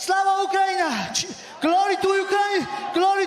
Слава Україна! Glory to Ukraine! Glory!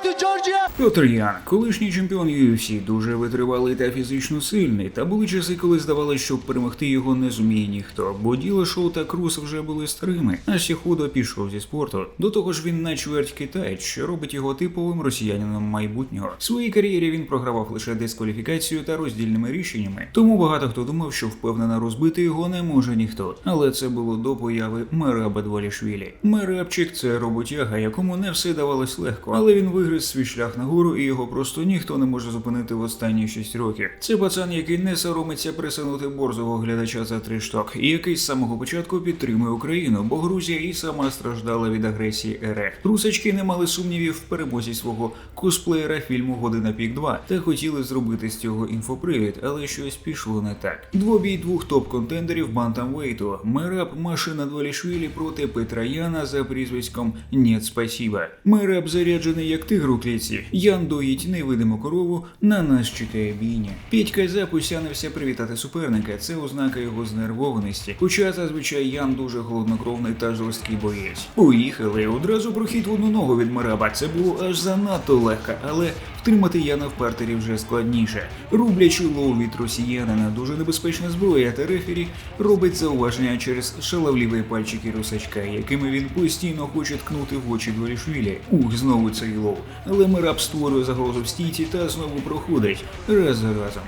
Петр Ян, колишній чемпіон UFC, дуже витривалий та фізично сильний. Та були часи, коли здавалося, що перемогти його не зуміє ніхто, бо діло шоу та Крус вже були старими. А ще худо пішов зі спорту. До того ж, він на чверть китаєць, що робить його типовим росіянином майбутнього. В своїй кар'єрі він програвав лише дискваліфікацію та роздільними рішеннями. Тому багато хто думав, що впевнено розбити його не може ніхто. Але це було до появи Мераба Двалішвілі. Мерабчик це роботяга, якому не все давалось легко, але він вигриз свій шлях нагору, і його просто ніхто не може зупинити в останні 6 років. Це пацан, який не соромиться присунути борзого глядача за три шток, і який з самого початку підтримує Україну, бо Грузія і сама страждала від агресії РФ. Русачки не мали сумнівів в перемозі свого косплеєра фільму Година пік 2 та хотіли зробити з цього інфопривід, але щось пішло не так. Двобій двох топ-контендерів Бантамвейту. Мераб Машина Двалішвілі проти Петра Яна за прізвиськом Нєт Спасіба. Мераб заряджений як тигр у клітці. Ян доїть невидиму корову, на нас читає бійня. Петька запусянився привітати суперника. Це ознака його знервованості. Хоча зазвичай Ян дуже холоднокровний та жорсткий боєць. Поїхали. Одразу прохід в одну ногу від Мараба. Це було аж занадто легко, але втримати Яна в партері вже складніше. Рублячий лоу від росіянина дуже небезпечна зброя, та рефері робить зауваження через шаловливі пальчики русачка, якими він постійно хоче ткнути в очі Дворішвілі. Ух, знову цей лоу. Але Мераб створює загрозу в стійці та знову проходить раз за разом.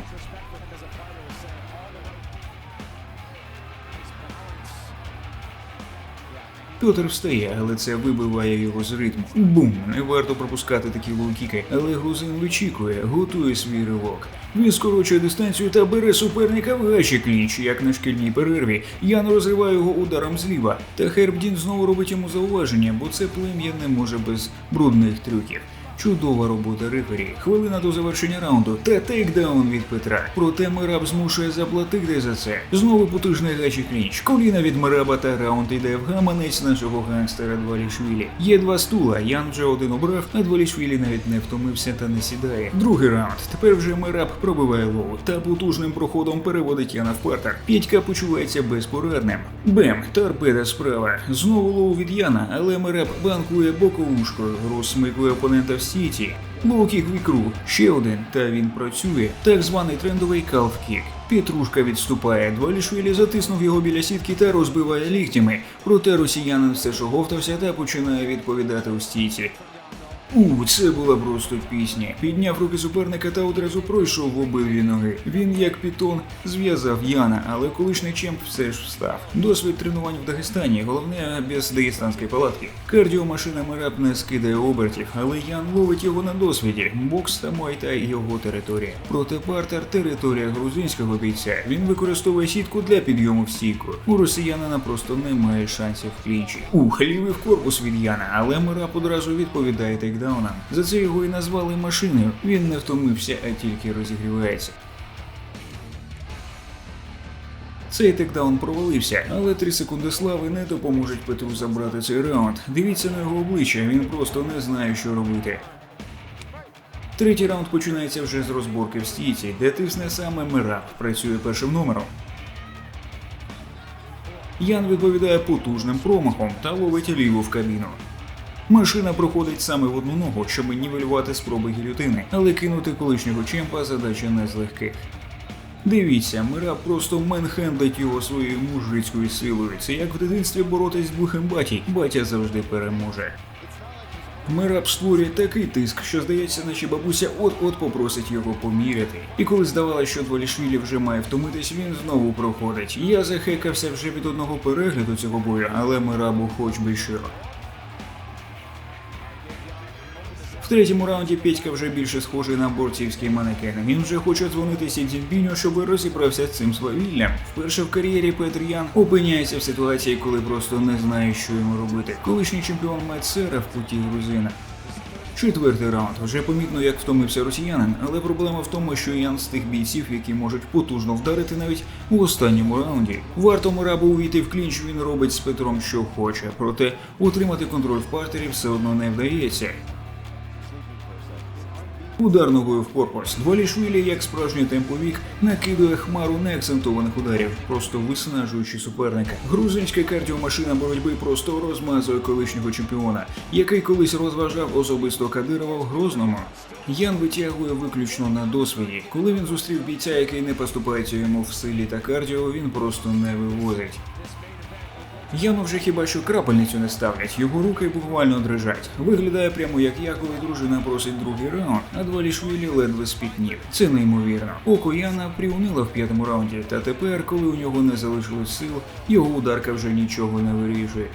Петр встає, але це вибиває його з ритму. Бум! Не варто пропускати такі лоу-кіки, але грузин вичікує, готує свій ривок. Він скорочує дистанцію та бере суперника в гачі клінч, як на шкільній перерві. Ян розриває його ударом зліва. Та Хербдін знову робить йому зауваження, бо це плем'я не може без брудних трюків. Чудова робота рефері. Хвилина до завершення раунду та тейкдаун від Петра. Проте Мираб змушує заплатити за це. Знову потужний гачі клінч. Коліна від Мираба та раунд йде в гаманець нашого гангстера Двалішвілі. Є два стула. Ян вже один обрав, а Двалішвілі навіть не втомився та не сідає. Другий раунд. Тепер вже Мираб пробиває лоу та потужним проходом переводить Яна в партер. П'ятька почувається безпорадним. Бем, торпеда справа. Знову лоу від Яна, але Мираб банкує боковушкою, розсмикує опонента в сіті. Лоу-кік в ще один, та він працює. Так званий трендовий калф-кік. Петрушка відступає, Двалішвілі затиснув його біля сітки та розбиває ліктями. Проте росіянин все ж оговтався та починає відповідати у стійці. У, це була просто пісня. Підняв руки суперника та одразу пройшов в обидві ноги. Він, як пітон, зв'язав Яна, але колишній чемп все ж встав. Досвід тренувань в Дагестані, головне без дагестанської палатки. Кардіомашина Мераб не скидає обертів, але Ян ловить його на досвіді. Бокс та муайтай його територія. Проте партер територія грузинського бійця. Він використовує сітку для підйому в стійку. У росіянина просто немає шансів в клінчі. Ух, лівий в корпус від Яна, але Мераб одразу відповідає тейкдауном. За це його і назвали машиною. Він не втомився, а тільки розігрівається. Цей текдаун провалився, але 3 секунди слави не допоможуть Петру забрати цей раунд. Дивіться на його обличчя, він просто не знає, що робити. Третій раунд починається вже з розборки в стійці, де тисне саме Мираб, працює першим номером. Ян відповідає потужним промахом та ловить ліву в кабіну. Машина проходить саме в одну ногу, щоб нівелювати спроби гільотини, але кинути колишнього чемпа задача не з легких. Дивіться, Мира просто менхендлить його своєю мужицькою силою. Це як в дитинстві боротись з глухим батій. Батя завжди переможе. Мераб створює такий тиск, що здається, наче бабуся от-от попросить його поміряти. І коли здавалося, що Двалішвілі вже має втомитись, він знову проходить. Я захекався вже від одного перегляду цього бою, але Мерабу хоч би що. В третьому раунді Петька вже більше схожий на борцівський манекен. Він вже хоче дзвонити Сідзінпіню, щоб розібрався з цим свавіллям. Вперше в кар'єрі Петр Ян опиняється в ситуації, коли просто не знає, що йому робити. Колишній чемпіон Мецера в путі грузина. Четвертий раунд. Вже помітно, як втомився росіянин, але проблема в тому, що Ян з тих бійців, які можуть потужно вдарити навіть у останньому раунді. Варто Морабу увійти в клінч, він робить з Петром, що хоче. Проте утримати контроль в партері все одно не вдається. Удар ногою в корпус. Дволішвілі, як справжній темповік, накидує хмару неакцентованих ударів, просто виснажуючи суперника. Грузинська кардіомашина боротьби просто розмазує колишнього чемпіона, який колись розважав особисто Кадирова в Грозному. Ян витягує виключно на досвіді. Коли він зустрів бійця, який не поступається йому в силі та кардіо, він просто не вивозить. Яну вже хіба що крапельницю не ставлять, його руки буквально дрижать. Виглядає прямо як я, коли дружина просить другий раунд, а Двалішвілі ледве спітнів. Це неймовірно. Око Яна приунило в п'ятому раунді, та тепер, коли у нього не залишилось сил, його ударка вже нічого не вирішує.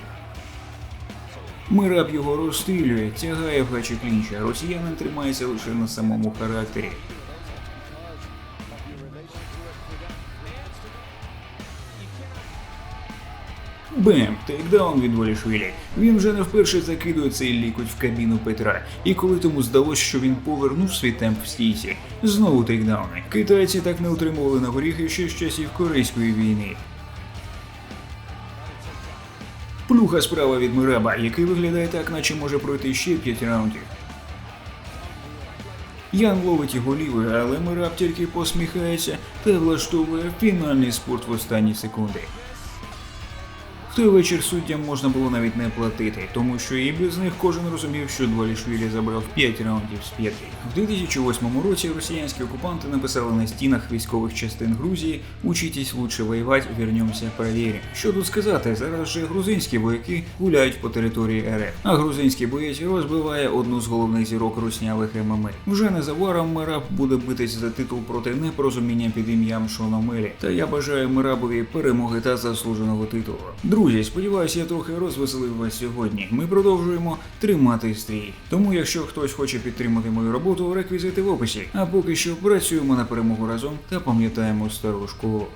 Мираб його розстрілює, тягає в гачі клінча. Росіянин тримається лише на самому характері. Бем, тейкдаун від Волішвілі. Він вже не вперше закидує цей лікоть в кабіну Петра. І коли тому здалося, що він повернув свій темп в стійці, знову тейкдауни. Китайці так не утримували на горіхи ще з часів Корейської війни. Плюха справа від Мираба, який виглядає так, наче може пройти ще 5 раундів. Ян ловить його лівою, але Мираб тільки посміхається та влаштовує фінальний спорт в останні секунди. В той вечір суддям можна було навіть не платити, тому що і без них кожен розумів, що Двалішвілі забрав 5 раундів з 5. В 2008 році росіянські окупанти написали на стінах військових частин Грузії «Учитесь лучше воювати, вернемося проверим». Що тут сказати, зараз же грузинські вояки гуляють по території РФ, а грузинський боєць розбиває одну з головних зірок руснявих ММА. Вже незабаром Мираб буде битись за титул проти непорозуміння під ім'ям Шона Мелі. Та я бажаю Мирабові перемоги та заслуженого титулу. Друзі, сподіваюся, я трохи розвеселив вас сьогодні. Ми продовжуємо тримати стрій. Тому, якщо хтось хоче підтримати мою роботу, реквізити в описі. А поки що працюємо на перемогу разом та пам'ятаємо стару школу.